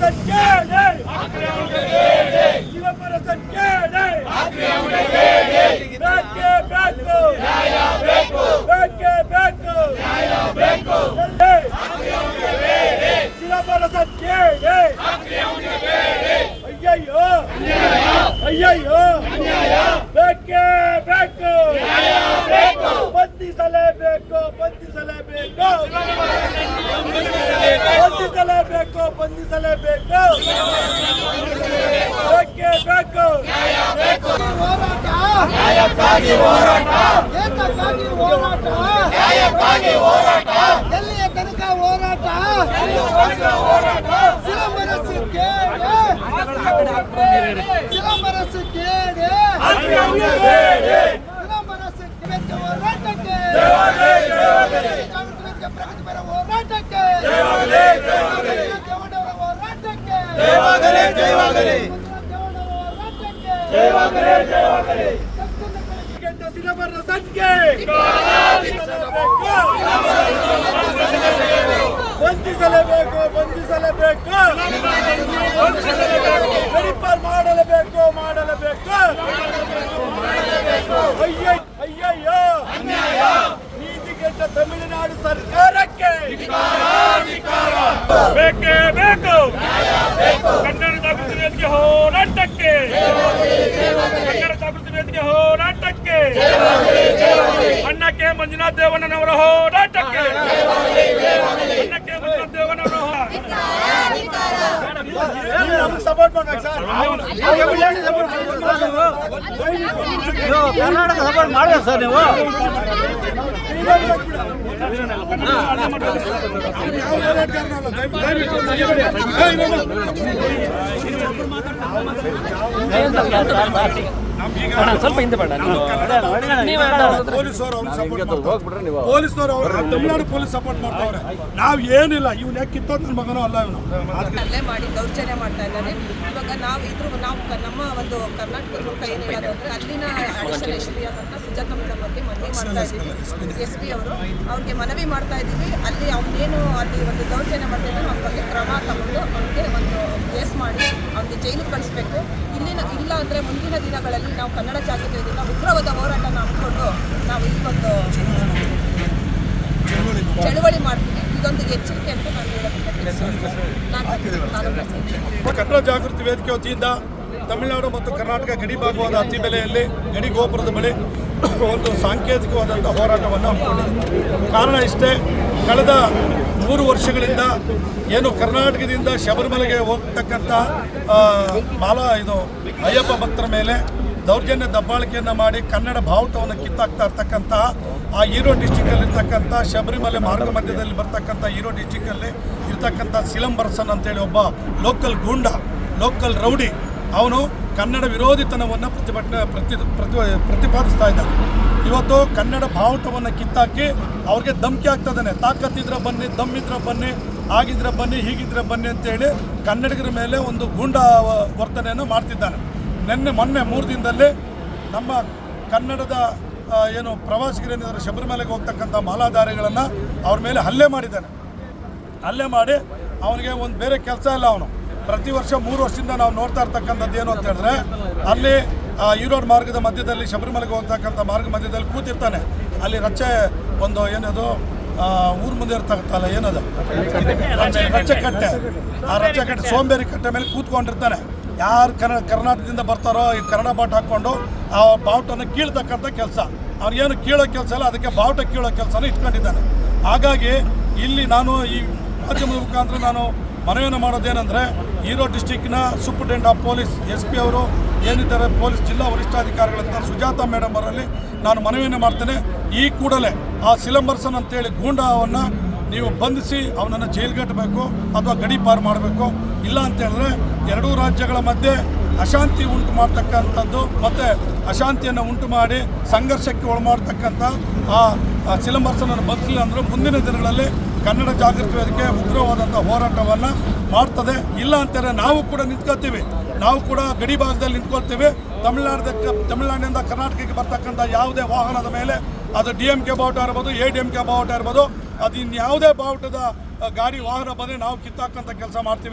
ಚಿದಂಬರಸನ್ ಕೇಳಿ ಚಿದಂಬರಸನ್ ಕೇಳಿ ಬೇಕೇ ಬೇಕು ಬೇಕೇ ಬೇಕು ಎಲ್ಲಿ? ಚಿದಂಬರಸನ್ ಕೇಳಿ ಅಯ್ಯಯ್ಯೋ ಅಯ್ಯಯ್ಯೋ ಬೇಕೇ ಬೇಕು ಬಂಧಿಸಲೇಬೇಕು ಬಂಧಿಸಲೇಬೇಕು ಬಂಧಿಸಲೇಬೇಕು ನ್ಯಾಯಕ್ಕಾಗಿ ಹೋರಾಟ ಏತಕ್ಕಾಗಿ ಹೋರಾಟ ನ್ಯಾಯಕ್ಕಾಗಿ ಹೋರಾಟ ಎಲ್ಲಿಯ ತನಕ ಹೋರಾಟ ಹೋರಾಟ ಕೇಳಿ ಸಿಲಂಬರಸು ಕೇಳಿ ಸಿಲಂಬರಸು ಹೋರಾಟಕ್ಕೆ ಕೆಟ್ಟ ಸಿನಿಮಾದ ಸಂಖ್ಯೆ ಬಂಧಿಸಲೇಬೇಕು ಬಂಧಿಸಲೇಬೇಕು ವೆರಿಫೈ ಮಾಡಲೇಬೇಕು ಮಾಡಲೇಬೇಕು ಅಯ್ಯ ಅಯ್ಯಯ್ಯೋ ನೀತಿಗೆಟ್ಟ ತಮಿಳುನಾಡು ಸರ್ಕಾರಕ್ಕೆ ಬೇಕೇ ಬೇಕು ಕನ್ನಡ ಜಾಗೃತಿ ವೇದಿಕೆ ಹೋರಾಟಕ್ಕೆ ಕನ್ನಡ ಜಾಗೃತಿ ವೇದಿಕೆ ಹೋರಾಟಕ್ಕೆ. ಅಣ್ಣಕ್ಕೆ ಮಂಜುನಾಥ್ ದೇವಣ್ಣನವರ ಹೋರಾಟಕ್ಕೆ. ಅಣ್ಣಕ್ಕೆ ಮಂಜುನಾಥ್ ದೇವಣ್ಣವರ ನಮ್ಗೆ ಸಪೋರ್ಟ್ ಮಾಡ್ಬೇಕು ಸರ್. ಕರ್ನಾಟಕ ಸಪೋರ್ಟ್ ಮಾಡ್ಬೇಕು ಸರ್ ನೀವು. ಸ್ವಲ್ಪ ಹಿಂದೆ ಬೇಡ ಪೊಲೀಸ್ನವರು ಅವ್ರು ತಮಿಳ್ನಾಡು ಪೊಲೀಸ್ ಸಪೋರ್ಟ್ ಮಾಡ್ತಾವ್ರೆ ನಾವ್ ಏನಿಲ್ಲ ಇವ್ನ ಯಾಕೆ ಕಿತ್ತೋದ್ ನನ್ನ ಮಗನೂ ಅಲ್ಲ ಇವನು ಹಲ್ಲೆ ಮಾಡಿ ದೌರ್ಜನ್ಯ ಮಾಡ್ತಾ ಇದ್ದಾರೆ ಇವಾಗ ನಾವು ಇದ್ರ ನಾವು ನಮ್ಮ ಒಂದು ಕರ್ನಾಟಕದ ಏನು ಹೇಳೋದು ಅಲ್ಲಿನ ಅಡಿಷನಲ್ ಎಸ್ ಪಿ ಆದಂಥ ಸುಜಾತ ಅವ್ರಿಗೆ ಮನವಿ ಮಾಡ್ತಾ ಇದ್ದೀವಿ ಎಸ್ ಪಿ ಅವರು ಅವ್ರಿಗೆ ಮನವಿ ಮಾಡ್ತಾ ಇದ್ದೀವಿ ಅಲ್ಲಿ ಅವ್ನೇನು ಅಲ್ಲಿ ಒಂದು ದೌರ್ಜನ್ಯ ಮಾಡ್ತಿದ್ದಾರೆ ಅವ್ರ ಬಗ್ಗೆ ಕ್ರಮ ತಗೊಂಡು ಅವ್ರಿಗೆ ಒಂದು ಕೇಸ್ ಮಾಡಿ ಅವ್ರಿಗೆ ಜೈಲಿಗೆ ಕಳಿಸ್ಬೇಕು ಇಲ್ಲಿನ ಇಲ್ಲ ಅಂದರೆ ಮುಂದಿನ ದಿನಗಳಲ್ಲಿ ನಾವು ಕನ್ನಡ ಜಾಗೃತಿಯಿಂದ ಉಗ್ರವಾದ ಹೋರಾಟನ ಹಮ್ಮಿಕೊಂಡು ನಾವು ಈ ಒಂದು ಚಳುವಳಿ ಮಾಡ್ತೀವಿ. ಇದೊಂದು ಎಚ್ಚರಿಕೆ ಅಂತ ನಾನು ಹೇಳೋದಕ್ಕೆ ಕನ್ನಡ ಜಾಗೃತಿ ವೇದಿಕೆ ವತಿಯಿಂದ ತಮಿಳುನಾಡು ಮತ್ತು ಕರ್ನಾಟಕ ಗಡಿ ಭಾಗವಾದ ಅತ್ತಿಬೆಲೆಯಲ್ಲಿ ಗಡಿ ಗೋಪುರದ ಬಳಿ ಒಂದು ಸಾಂಕೇತಿಕವಾದಂಥ ಹೋರಾಟವನ್ನು ಹಮ್ಮಿಕೊಂಡಿದೆ ಕಾರಣ ಇಷ್ಟೇ ಕಳೆದ ಮೂರು ವರ್ಷಗಳಿಂದ ಏನು ಕರ್ನಾಟಕದಿಂದ ಶಬರಿಮಲೆಗೆ ಹೋಗ್ತಕ್ಕಂಥ ಮಾಲಾ ಇದು ಅಯ್ಯಪ್ಪ ಭಕ್ತರ ಮೇಲೆ ದೌರ್ಜನ್ಯ ದಬ್ಬಾಳಿಕೆಯನ್ನು ಮಾಡಿ ಕನ್ನಡ ಬಾವುಟವನ್ನು ಕಿತ್ತಾಕ್ತಾ ಇರ್ತಕ್ಕಂಥ ಆ ಈರೋ ಡಿಸ್ಟಿಕಲ್ಲಿ ಇರ್ತಕ್ಕಂಥ ಶಬರಿಮಲೆ ಮಾರ್ಗ ಮಧ್ಯದಲ್ಲಿ ಬರ್ತಕ್ಕಂಥ ಈರೋ ಡಿಸ್ಟಿಕಲ್ಲಿ ಇರ್ತಕ್ಕಂಥ ಸಿಲಂಬರ್ಸನ್ ಅಂತೇಳಿ ಒಬ್ಬ ಲೋಕಲ್ ಗೂಂಡ, ಲೋಕಲ್ ರೌಡಿ. ಅವನು ಕನ್ನಡ ವಿರೋಧಿತನವನ್ನು ಪ್ರತಿಭಟನೆ ಪ್ರತಿ ಪ್ರತಿ ಪ್ರತಿಪಾದಿಸ್ತಾ ಇದ್ದಾನೆ. ಇವತ್ತು ಕನ್ನಡ ಬಾವುಟವನ್ನು ಕಿತ್ತಾಕಿ ಅವ್ರಿಗೆ ಧಮಕಿ ಆಗ್ತದಾನೆ ತಾಕತ್ತಿದ್ರೆ ಬನ್ನಿ, ದಮ್ಮಿದ್ರೆ ಬನ್ನಿ, ಆಗಿದ್ರೆ ಬನ್ನಿ, ಹೀಗಿದ್ರೆ ಬನ್ನಿ ಅಂತೇಳಿ ಕನ್ನಡಿಗರ ಮೇಲೆ ಒಂದು ಗೂಂಡ ವರ್ತನೆಯನ್ನು ಮಾಡ್ತಿದ್ದಾನೆ. ನಿನ್ನೆ ಮೊನ್ನೆ ಮೂರು ದಿನದಲ್ಲೇ ನಮ್ಮ ಕನ್ನಡದ ಏನು ಪ್ರವಾಸಿಗರೇನಿದ್ದಾರೆ ಶಬರಿಮಲೆಗೆ ಹೋಗ್ತಕ್ಕಂಥ ಮಾಲಾಧಾರಿಗಳನ್ನು ಅವ್ರ ಮೇಲೆ ಹಲ್ಲೆ ಮಾಡಿದ್ದಾನೆ. ಹಲ್ಲೆ ಮಾಡಿ ಅವನಿಗೆ ಒಂದು ಬೇರೆ ಕೆಲಸ ಇಲ್ಲ ಅವನು. ಪ್ರತಿ ವರ್ಷ ಮೂರು ವರ್ಷದಿಂದ ನಾವು ನೋಡ್ತಾ ಇರ್ತಕ್ಕಂಥದ್ದು ಏನು ಅಂತ ಹೇಳಿದ್ರೆ ಅಲ್ಲಿ ಈರೋಡ್ ಮಾರ್ಗದ ಮಧ್ಯದಲ್ಲಿ ಶಬರಿಮಲೆಗೆ ಹೋಗ್ತಕ್ಕಂಥ ಮಾರ್ಗ ಮಧ್ಯದಲ್ಲಿ ಕೂತಿರ್ತಾನೆ. ಅಲ್ಲಿ ರಚ್ಚೆ ಒಂದು ಏನದು ಊರು ಮುಂದೆ ಇರ್ತಕ್ಕಂಥಲ್ಲ ಏನದು? ರಚೆ ರಚ್ಚೆ ಕಟ್ಟೆ. ಆ ರಚ್ಚೆ ಕಟ್ಟೆ ಸೋಂಬೇರಿ ಕಟ್ಟೆ ಮೇಲೆ ಕೂತ್ಕೊಂಡಿರ್ತಾನೆ. ಯಾರು ಕನ್ನಡ ಕರ್ನಾಟಕದಿಂದ ಬರ್ತಾರೋ ಈ ಕನ್ನಡ ಬಾಟ್ ಹಾಕ್ಕೊಂಡು ಆ ಬಾವುಟನ್ನು ಕೀಳ್ತಕ್ಕಂಥ ಕೆಲಸ. ಅವ್ರಿಗೇನು ಕೀಳೋ ಕೆಲಸ ಇಲ್ಲ, ಅದಕ್ಕೆ ಬಾವುಟ ಕೀಳೋ ಕೆಲಸನ ಇಟ್ಕೊಂಡಿದ್ದಾನೆ. ಹಾಗಾಗಿ ಇಲ್ಲಿ ನಾನು ಈ ಮಾಧ್ಯಮದ ಮುಖಾಂತರ ನಾನು ಮನವಿಯನ್ನು ಮಾಡೋದೇನೆಂದರೆ ಈರೋ ಡಿಸ್ಟಿಕ್ನ superintendent of police S P ಅವರು ಏನಿದ್ದಾರೆ, ಪೊಲೀಸ್ ಜಿಲ್ಲಾ ವರಿಷ್ಠಾಧಿಕಾರಿಗಳಂತ ಸುಜಾತ ಮೇಡಮ್ ಅವರಲ್ಲಿ ನಾನು ಮನವಿಯನ್ನು ಮಾಡ್ತೇನೆ. ಈ ಕೂಡಲೇ ಆ ಸಿಲಂಬರ್ಸನ್ ಅಂತೇಳಿ ಗೂಂಡವನ್ನು ನೀವು ಬಂಧಿಸಿ ಅವನನ್ನು ಜೈಲ್ಗಟ್ಟಬೇಕು ಅಥವಾ ಗಡಿಪಾರು ಮಾಡಬೇಕು. ಇಲ್ಲ ಅಂತ ಹೇಳಿದ್ರೆ ಎರಡೂ ರಾಜ್ಯಗಳ ಮಧ್ಯೆ ಅಶಾಂತಿ ಉಂಟು ಮಾಡ್ತಕ್ಕಂಥದ್ದು ಮತ್ತು ಅಶಾಂತಿಯನ್ನು ಉಂಟು ಮಾಡಿ ಸಂಘರ್ಷಕ್ಕೆ ಒಳಮಾಡ್ತಕ್ಕಂಥ ಆ ಸಿಲಂಬರ್ಸನನ್ನು ಬದಲಿಲ್ಲ ಅಂದರೆ ಮುಂದಿನ ದಿನಗಳಲ್ಲಿ ಕನ್ನಡ ಜಾಗೃತಿ ವೇದಿಕೆ ಉಗ್ರವಾದಂಥ ಹೋರಾಟವನ್ನು ಮಾಡ್ತದೆ. ಇಲ್ಲ ಅಂತಾರೆ ನಾವು ಕೂಡ ನಿಂತ್ಕೊಳ್ತೀವಿ. ನಾವು ಕೂಡ ಗಡಿ ಭಾಗದಲ್ಲಿ ನಿಂತ್ಕೊಳ್ತೀವಿ. ತಮಿಳ್ನಾಡದ ತಮಿಳ್ನಾಡಿನಿಂದ ಕರ್ನಾಟಕಕ್ಕೆ ಬರ್ತಕ್ಕಂಥ ಯಾವುದೇ ವಾಹನದ ಮೇಲೆ ಅದು ಡಿ ಎಂ ಕೆ ಬಾವುಟ ಇರ್ಬೋದು, ಎ ಡಿ ಎಂ ಕೆ ಬಾವುಟ ಇರ್ಬೋದು, ಅದು ಇನ್ಯಾವುದೇ ಬಾವುಟದ ಗಾಡಿ ವಾಹನ ಬಂದರೆ ನಾವು ಕಿತ್ತಾಕಂಥ ಕೆಲಸ ಮಾಡ್ತೀವಿ.